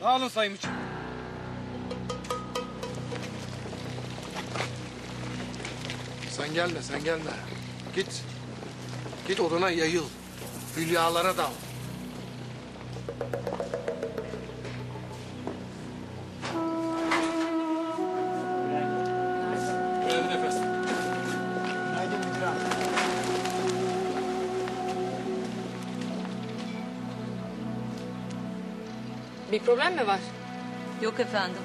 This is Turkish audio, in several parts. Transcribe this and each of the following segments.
Dağılın sayım için. Sen gelme, sen gelme. Git. Git odana yayıl. Hülyalara dal. Bir problem mi var? Yok efendim.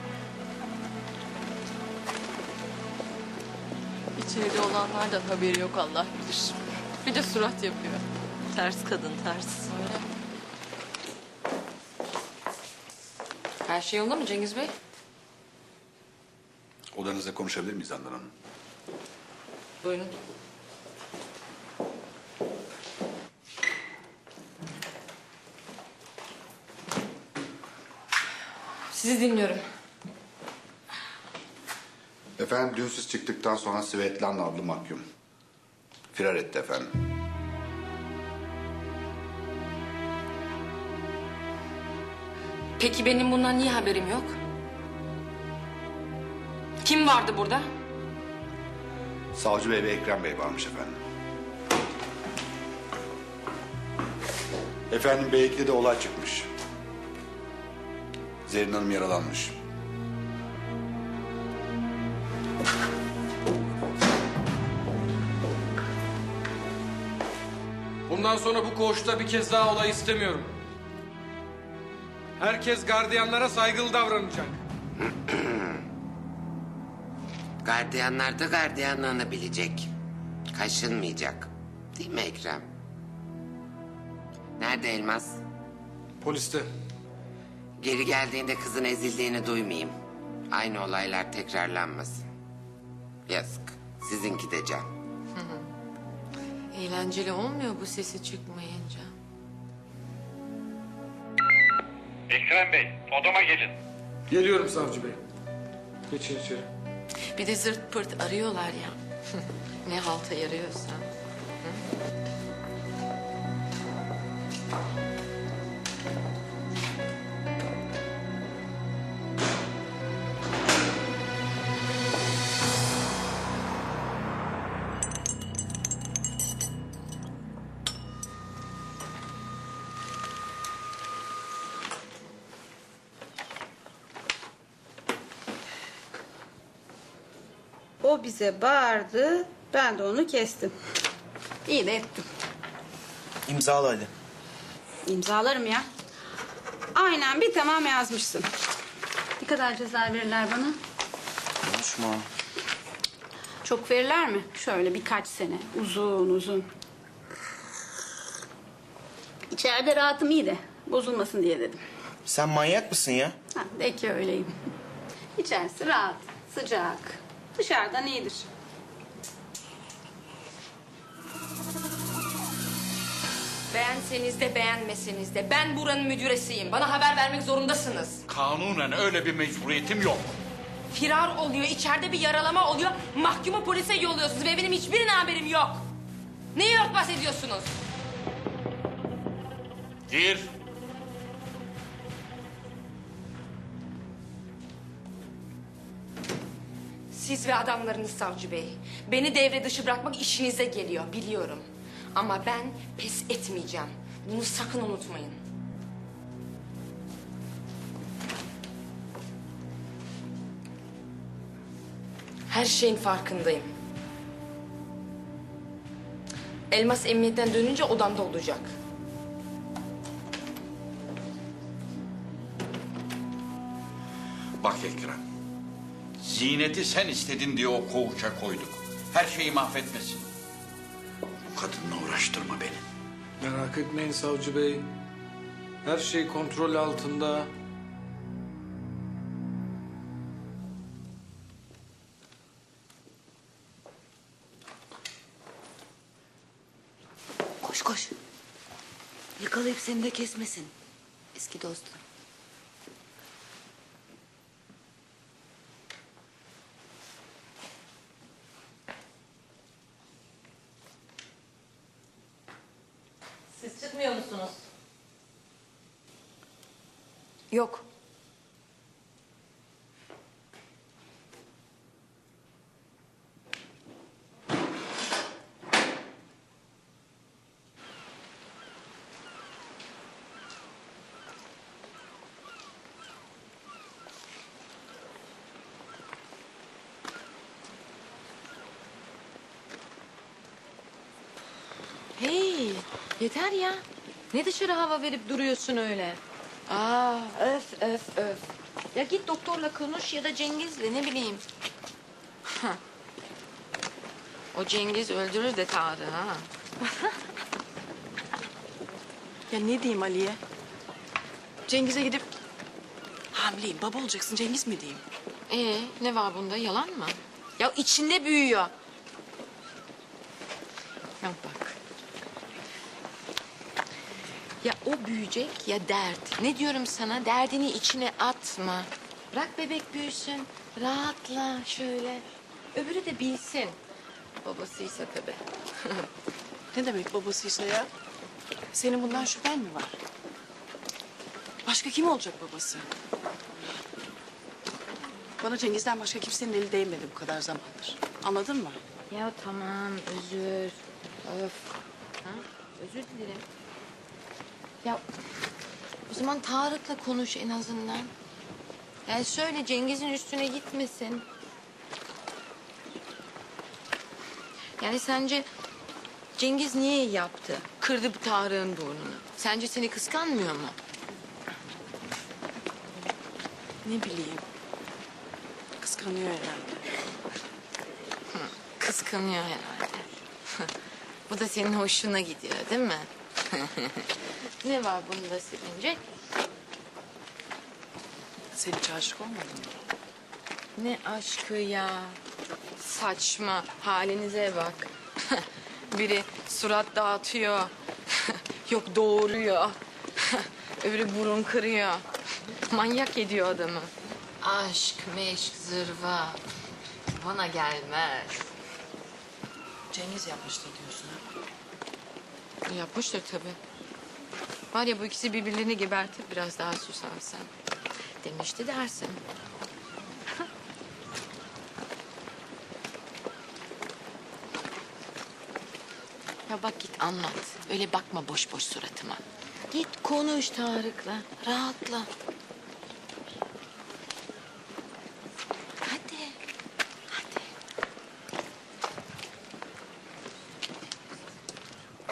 İçeride olanlardan haberi yok Allah bilir. Bir de surat yapıyor. Ters kadın ters. Öyle. Her şey yolunda mı Cengiz Bey? Odanızda konuşabilir miyiz Handan Hanım? Buyurun. Sizi dinliyorum. Efendim dün siz çıktıktan sonra Svetlana adlı mahkum. Firar etti efendim. Peki benim bundan niye haberim yok? Kim vardı burada? Savcı Bey ve Ekrem Bey varmış efendim. Efendim belki de olay çıkmış. Zerrin Hanım yaralanmış. Bundan sonra bu koğuşta bir kez daha olay istemiyorum. Herkes gardiyanlara saygılı davranacak. Gardiyanlar da gardiyanlığını bilecek. Kaşınmayacak. Değil mi Ekrem? Nerede Elmas? Poliste. Geri geldiğinde kızın ezildiğini duymayayım. Aynı olaylar tekrarlanmasın. Yazık. Sizinki de can. Eğlenceli olmuyor bu sesi çıkmayınca. Ekrem Bey, odama gelin. Geliyorum savcı bey. Geçin içeri. Bir de zırt pırt arıyorlar ya. ne halta yarıyorsa. O bize bağırdı, ben de onu kestim. İyi de ettim. İmzala hadi. İmzalarım ya. Aynen bir tamam yazmışsın. Ne kadar ceza verirler bana? Konuşma. Çok verirler mi? Şöyle birkaç sene, uzun uzun. İçeride rahatım iyi de bozulmasın diye dedim. Sen manyak mısın ya? Ha, de ki öyleyim. İçerisi rahat, sıcak. Dışarıdan iyidir. Beğenseniz de beğenmeseniz de ben buranın müdüresiyim. Bana haber vermek zorundasınız. Kanunen öyle bir mecburiyetim yok. Firar oluyor, içeride bir yaralama oluyor. Mahkumu polise yolluyorsunuz ve benim hiçbirine haberim yok. Neyi örtbas ediyorsunuz? Gir. Siz ve adamlarınız savcı bey. Beni devre dışı bırakmak işinize geliyor biliyorum. Ama ben pes etmeyeceğim. Bunu sakın unutmayın. Her şeyin farkındayım. Elmas emniyetten dönünce odamda olacak. Bak Ekrem. Ziyneti sen istedin diye o koğuşa koyduk. Her şeyi mahvetmesin. Bu kadınla uğraştırma beni. Merak etmeyin savcı bey. Her şey kontrol altında. Koş koş. Yakalayıp seni de kesmesin. Eski dostum. Yok. Hey, yeter ya. Ne dışarı hava verip duruyorsun öyle? Aa öf öf öf. Ya git doktorla konuş ya da Cengiz'le ne bileyim. Hah. o Cengiz öldürür de Tarık'ı ha. Ya ne diyeyim Ali'ye? Cengiz'e gidip hamileyim baba olacaksın Cengiz mi diyeyim? Ee, ne var bunda yalan mı? Ya içinde büyüyor. Ya bak. Ya o büyüyecek ya dert. Ne diyorum sana derdini içine atma. Bırak bebek büyüsün. Rahatla şöyle. Öbürü de bilsin. Babasıysa tabii. Ne demek babasıysa ya? Senin bundan şüphen mi var? Başka kim olacak babası? Bana Cengiz'den başka kimsenin eli değmedi bu kadar zamandır. Anladın mı? Ya tamam özür. Öf. Ha? Özür dilerim. Ya o zaman Tarık'la konuş en azından. Yani söyle Cengiz'in üstüne gitmesin. Yani sence Cengiz niye yaptı? Kırdı Tarık'ın burnunu. Sence seni kıskanmıyor mu? Ne bileyim. Kıskanıyor herhalde. Kıskanıyor herhalde. bu da senin hoşuna gidiyor değil mi? ne var bunda sevinecek? Sen hiç aşık olmadın mı? Ne aşkı ya. Saçma. Halinize bak. Biri surat dağıtıyor. Yok doğuruyor. Öbürü burun kırıyor. Manyak ediyor adamı. Aşk, meşk, zırva. Bana gelmez. Cengiz yapmıştır diyorsun ha? Yapmıştır tabii. Var ya bu ikisi birbirlerini gebertir biraz daha susarsan. Demişti dersin. ya bak git anlat. Öyle bakma boş boş suratıma. Git konuş Tarık'la. Rahatla.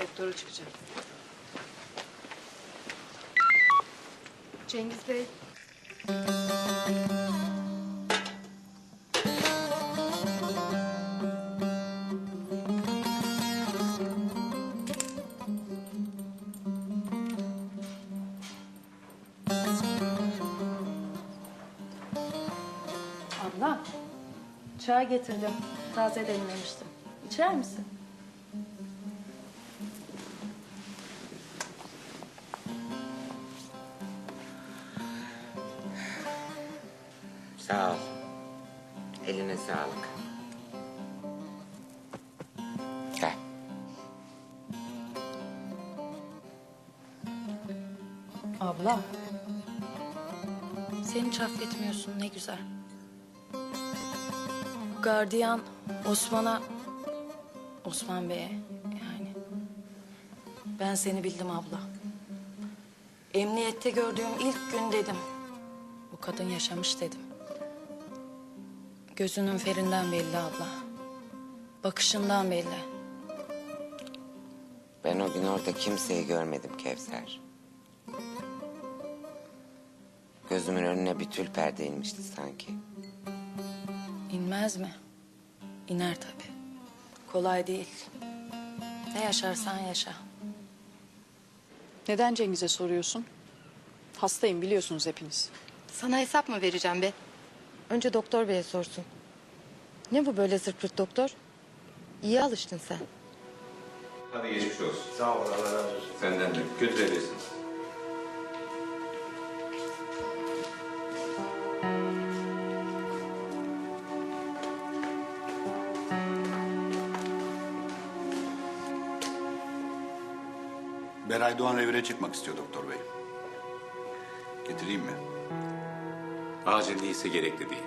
Doktora çıkacağım. Cengiz Bey. Abla, çay getirdim. Taze demlemiştim. İçer misin? Abla, sen hiç affetmiyorsun ne güzel. Gardiyan Osman'a, Osman Bey'e yani. Ben seni bildim abla. Emniyette gördüğüm ilk gün dedim. Bu kadın yaşamış dedim. Gözünün ferinden belli abla. Bakışından belli. Ben o gün orada kimseyi görmedim Kevser. Gözümün önüne bir tül perde inmişti sanki. İnmez mi? İner tabii. Kolay değil. Ne yaşarsan yaşa. Neden Cengiz'e soruyorsun? Hastayım biliyorsunuz hepiniz. Sana hesap mı vereceğim be? Önce doktor beye sorsun. Ne bu böyle zırt pırt doktor? İyi alıştın sen. Hadi geçmiş olsun. Sağ ol, Allah razı olsun. Senden de. Götürebilirsin. Beray Doğan revire çıkmak istiyor doktor bey. Getireyim mi? Acil değilse gerekli değil.